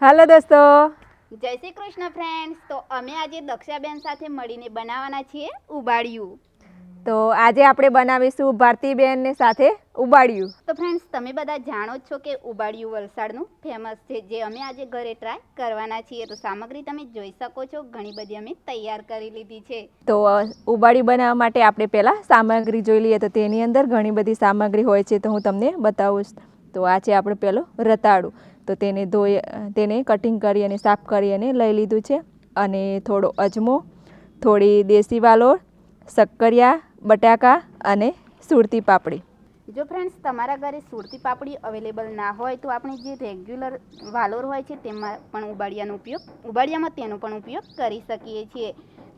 હાલો દોસ્તો. જય શ્રી કૃષ્ણ ફ્રેન્ડ્સ તો અમે આજે દક્ષાબેન સાથે મળીને બનાવવાના છીએ ઉબાડિયું. તો આજે આપણે બનાવીશું ભારતીબેનને સાથે ઉબાડિયું. તો ફ્રેન્ડ્સ તમે બધા જાણો જ છો કે ઉબાડિયું વલસાડનું ફેમસ છે જે અમે આજે ઘરે ટ્રાય કરવાના છીએ. તો સામગ્રી તમે જોઈ શકો છો ઘણી બધી અમે તૈયાર કરી લીધી છે. તો અ, બનાવવા માટે આપણે પહેલાં સામગ્રી જોઈ લઈએ. તો તેની અંદર ઘણી બધી સામગ્રી હોય છે તો હું તમને બતાવું છું. તો આ છે આપણે પહેલો રતાળું. તો તેને ધોઈ, તેને કટિંગ કરી અને સાફ કરી અને લઈ લીધું છે. અને થોડો અજમો, થોડી દેશી વાલોળ, શક્કરિયા, બટાકા અને સુરતી પાપડી. જો ફ્રેન્ડ્સ તમારા ઘરે સુરતી પાપડી અવેલેબલ ના હોય તો આપણે જે રેગ્યુલર વાલોર હોય છે તેમાં પણ ઉબાડિયાનો ઉપયોગ, ઉબાડિયામાં તેનો પણ ઉપયોગ કરી શકીએ છીએ.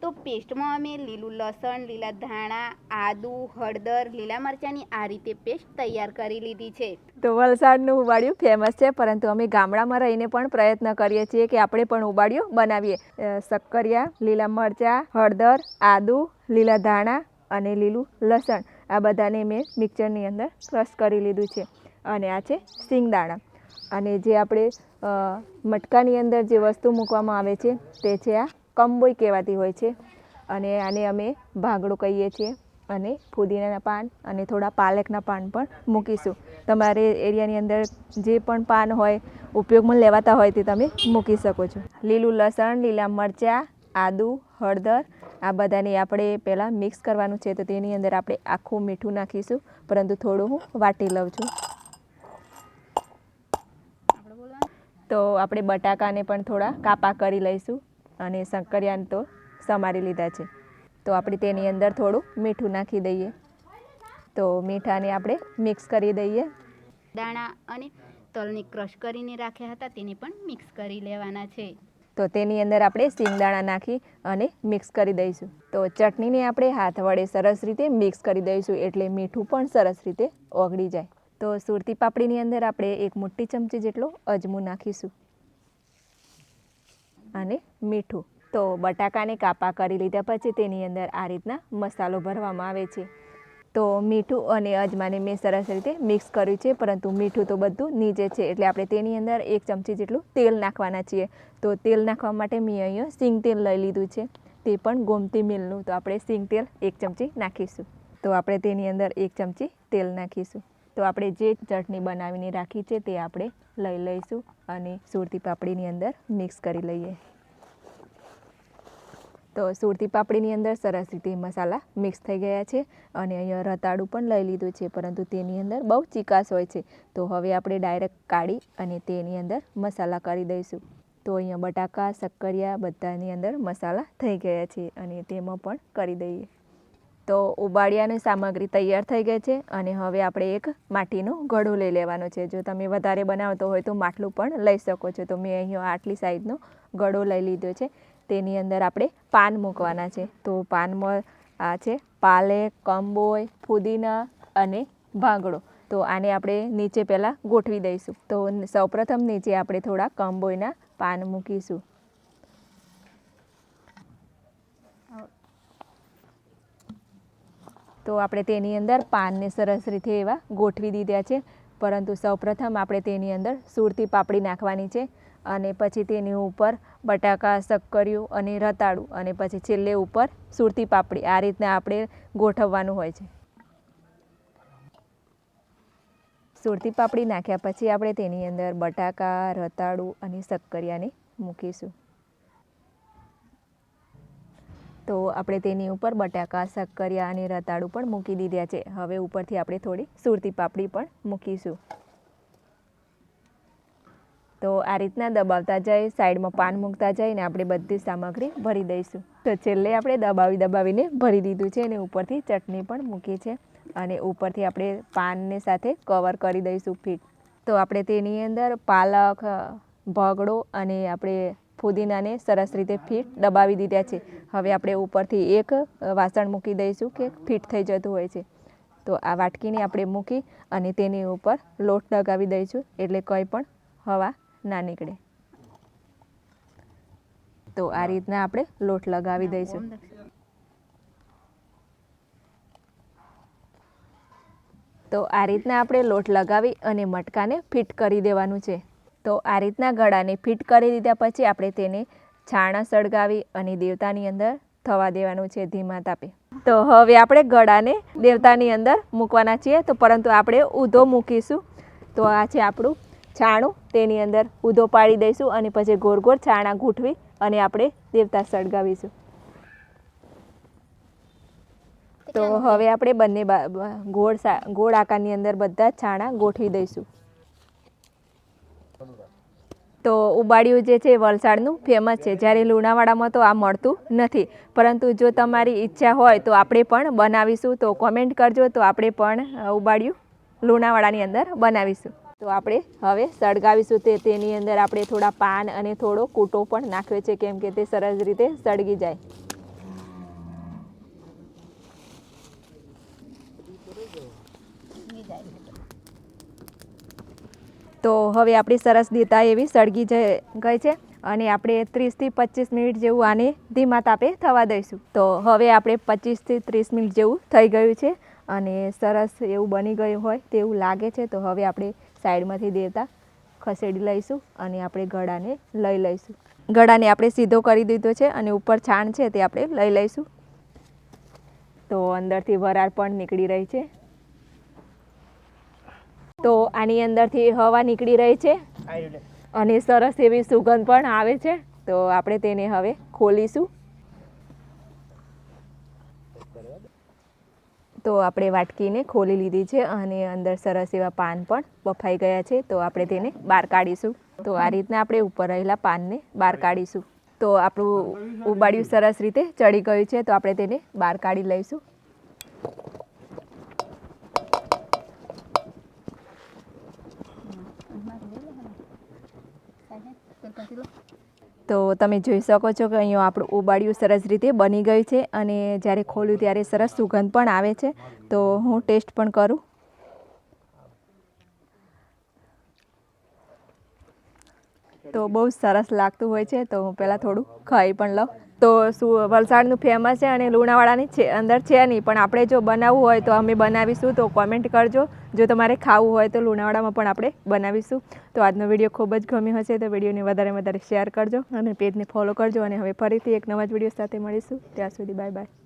તો પેસ્ટમાં અમે લીલું લસણ, લીલા ધાણા, આદુ, હળદર, લીલા મરચાંની આ રીતે પેસ્ટ તૈયાર કરી લીધી છે. તો વલસાડનું ઉબાડિયું ફેમસ છે, પરંતુ અમે ગામડામાં રહીને પણ પ્રયત્ન કરીએ છીએ કે આપણે પણ ઉબાડિયું બનાવીએ. શક્કરિયા, લીલા મરચાં, હળદર, આદુ, લીલા ધાણા અને લીલું લસણ આ બધાને મેં મિક્સરની અંદર ક્રશ કરી લીધું છે. અને આ છે સિંગદાણા. અને જે આપણે મટકાની અંદર જે વસ્તુ મૂકવામાં આવે છે તે છે આ કંબોઈ કહેવાતી હોય છે. અને આને અમે ભાગડો કહીએ છીએ અને ફુદીનાના પાન અને થોડા પાલકના પાન પણ મૂકીશું. તમારે એરિયાની અંદર જે પણ પાન હોય, ઉપયોગમાં લેવાતા હોય તે તમે મૂકી શકો છો. લીલું લસણ, લીલા મરચાં, આદુ, હળદર, આ બધાને આપણે પહેલાં મિક્સ કરવાનું છે તો તેની અંદર આપણે આખું મીઠું નાખીશું. પરંતુ થોડું હું વાટી લઉં છું. તો આપણે બટાકાને પણ થોડા કાપા કરી લઈશું. અને શંકરિયાને તો સમારી લીધા છે. તો આપણે તેની અંદર થોડું મીઠું નાખી દઈએ. તો મીઠાને આપણે મિક્સ કરી દઈએ. દાણા અને તલને ક્રશ કરીને રાખ્યા હતા તેને પણ મિક્સ કરી લેવાના છે. તો તેની અંદર આપણે સિંગદાણા નાખી અને મિક્સ કરી દઈશું. તો ચટણીને આપણે હાથ વડે સરસ રીતે મિક્સ કરી દઈશું એટલે મીઠું પણ સરસ રીતે ઓગળી જાય. તો સુરતી પાપડીની અંદર આપણે એક મોટી ચમચી જેટલો અજમું નાખીશું. અને મીઠું. તો બટાકાને કાપા કરી લીધા પછી તેની અંદર આ રીતના મસાલો ભરવામાં આવે છે. તો મીઠું અને અજમાને મેં સરસ રીતે મિક્સ કર્યું છે, પરંતુ મીઠું તો બધું નીચે છે, એટલે આપણે તેની અંદર એક ચમચી જેટલું તેલ નાખવાના છીએ. તો તેલ નાખવા માટે મેં અહીંયા સિંગ તેલ લઈ લીધું છે. તે પણ ગોમતી મિલનું. તો આપણે સિંગ તેલ એક ચમચી નાખીશું. તો આપણે તેની અંદર એક ચમચી તેલ નાખીશું. તો આપણે જે ચટણી બનાવીને રાખી છે તે આપણે લઈ લઈશું અને સુરતી પાપડીની અંદર મિક્સ કરી લઈએ. તો સુરતી પાપડીની અંદર સરસ રીતે મસાલા મિક્સ થઈ ગયા છે અને અહીંયા રતાળું પણ લઈ લીધું છે, પરંતુ તેની અંદર બહુ ચિકાસ હોય છે. તો હવે આપણે ડાયરેક્ટ કાઢી અને તેની અંદર મસાલા કરી દઈશું. તો અહીંયા બટાકા, શક્કરિયા બધાની અંદર મસાલા થઈ ગયા છે અને તેમાં પણ કરી દઈએ. તો ઉબાડિયાની સામગ્રી તૈયાર થઈ ગઈ છે અને હવે આપણે એક માટીનો ઘડો લઈ લેવાનો છે. જો તમે વધારે બનાવતો હોય તો માટલું પણ લઈ શકો છો. તો મેં અહીં આટલી સાઈઝનો ઘડો લઈ લીધો છે. તેની અંદર આપણે પાન મૂકવાના છે. તો પાનમાં આ છે પાલેક કંબોય, ફુદીના અને ભાંગડો. તો આને આપણે નીચે પહેલાં ગોઠવી દઈશું. તો સૌપ્રથમ નીચે આપણે થોડા કંબોયના પાન મૂકીશું. તો આપણે તેની અંદર પાનને સરસ રીતે એવા ગોઠવી દીધા છે. પરંતુ સૌપ્રથમ આપણે તેની અંદર સુરતી પાપડી નાખવાની છે અને પછી તેની ઉપર બટાકા શક્કરિયું અને રતાળું અને પછી છેલ્લે ઉપર સુરતી પાપડી. આ રીતના આપણે ગોઠવવાનું હોય છે. સુરતી પાપડી નાખ્યા પછી આપણે તેની અંદર બટાકા, રતાળું અને શક્કરિયાને મૂકીશું. તો આપણે તેની ઉપર બટાકા, શક્કરિયા અને રતાળું પણ મૂકી દીધા છે. હવે ઉપરથી આપણે થોડી સુરતી પાપડી પણ મૂકીશું. તો આ રીતના દબાવતા જઈ સાઈડમાં પાન મૂકતા જઈને આપણે બધી સામગ્રી ભરી દઈશું. તો છેલ્લે આપણે દબાવી દબાવીને ભરી દીધું છે અને ઉપરથી ચટણી પણ મૂકી છે. અને ઉપરથી આપણે પાનને સાથે કવર કરી દઈશું ફીટ. તો આપણે તેની અંદર પાલક, ભગડો અને આપણે ફુદીનાને સરસ રીતે ફીટ દબાવી દીધા છે. હવે આપણે ઉપરથી એક વાસણ મૂકી દઈશું કે ફીટ થઈ જતું હોય છે. તો આ વાટકીને આપણે મૂકી અને તેની ઉપર લોટ લગાવી દઈશું એટલે કંઈ પણ હવા ના નીકળે. તો આ રીતના આપણે લોટ લગાવી દઈશું. તો આ રીતના આપણે લોટ લગાવી અને મટકાને ફિટ કરી દેવાનું છે. તો આ રીતના ગળાને ફિટ કરી દીધા પછી આપણે તેને છાણા સળગાવી અને દેવતાની અંદર થવા દેવાનું છે ધીમા તાપે. તો હવે આપણે ગળાને દેવતાની અંદર મૂકવાના છીએ. તો પરંતુ આપણે ઊધો મૂકીશું. તો આ છે આપણું છાણું. તેની અંદર ઊધો પાડી દઈશું અને પછી ગોળ ગોળ છાણા ગૂંઠવી અને આપણે દેવતા સળગાવીશું. તો હવે આપણે બંને ગોળ ગોળ આકારની અંદર બધા છાણા ગોઠવી દઈશું. તો ઉબાડિયું જે છે વલસાડનું ફેમસ છે. જ્યારે લુણાવાડામાં તો આ મળતું નથી. પરંતુ જો તમારી ઈચ્છા હોય તો આપણે પણ બનાવીશું. તો કોમેન્ટ કરજો. તો આપણે પણ ઉબાડિયું લુણાવાડાની અંદર બનાવીશું. તો આપણે હવે સળગાવીશું તે, તેની અંદર આપણે થોડા પાન અને થોડો કૂટો પણ નાખ્યો છે. કેમ કે તે સરસ રીતે સળગી જાય. તો હવે આપણી સરસ દેતા એવી સળગી ગઈ છે અને આપણે ત્રીસથી પચીસ મિનિટ જેવું આને ધીમા તાપે થવા દઈશું. તો હવે આપણે પચીસથી ત્રીસ મિનિટ જેવું થઈ ગયું છે અને સરસ એવું બની ગયું હોય તેવું લાગે છે તો હવે આપણે સાઈડમાંથી દેવતા ખસેડી લઈશું અને આપણે ગળાને લઈ લઈશું. ગળાને આપણે સીધો કરી દીધો છે અને ઉપર છાણ છે તે આપણે લઈ લઈશું. તો અંદરથી વરાળ પણ નીકળી રહી છે. તો આની અંદરથી હવા નીકળી રહી છે. અને સરસ એવી સુગંધ પણ આવે છે. તો આપણે તેને હવે ખોલીશું. તો આપણે વાટકીને ખોલી લીધી છે અને અંદર સરસ એવા પાન પણ બફાઈ ગયા છે. તો આપણે તેને બહાર કાઢીશું. તો આ રીતના આપણે ઉપર રહેલા પાનને બહાર કાઢીશું. તો આપણું ઉબાડિયું સરસ રીતે ચડી ગયું છે. તો આપણે તેને બહાર કાઢી લઈશું. તો તમે જોઈ શકો છો કે અહીંયા આપણું ઉબાડિયું સરસ રીતે બની ગયું છે અને જ્યારે ખોલ્યું ત્યારે સરસ સુગંધ પણ આવે છે. તો હું ટેસ્ટ પણ કરું. તો બહુ સરસ લાગતું હોય છે, તો હું પહેલાં થોડું ખાઈ પણ લઉં. તો શું, વલસાડનું ફેમસ છે અને લુણાવાડાની છે, અંદર છે નહીં, પણ આપણે જો બનાવવું હોય તો અમે બનાવીશું, તો કોમેન્ટ કરજો. જો તમારે ખાવું હોય તો લુણાવાડામાં પણ આપણે બનાવીશું. તો આજનો વીડિયો ખૂબ જ ગમ્યો હશે, તો વિડીયોને વધારે વધારે શેર કરજો અને પેજને ફોલો કરજો અને હવે ફરીથી એક નવા જ વીડિયો સાથે મળીશું. ત્યાં સુધી બાય બાય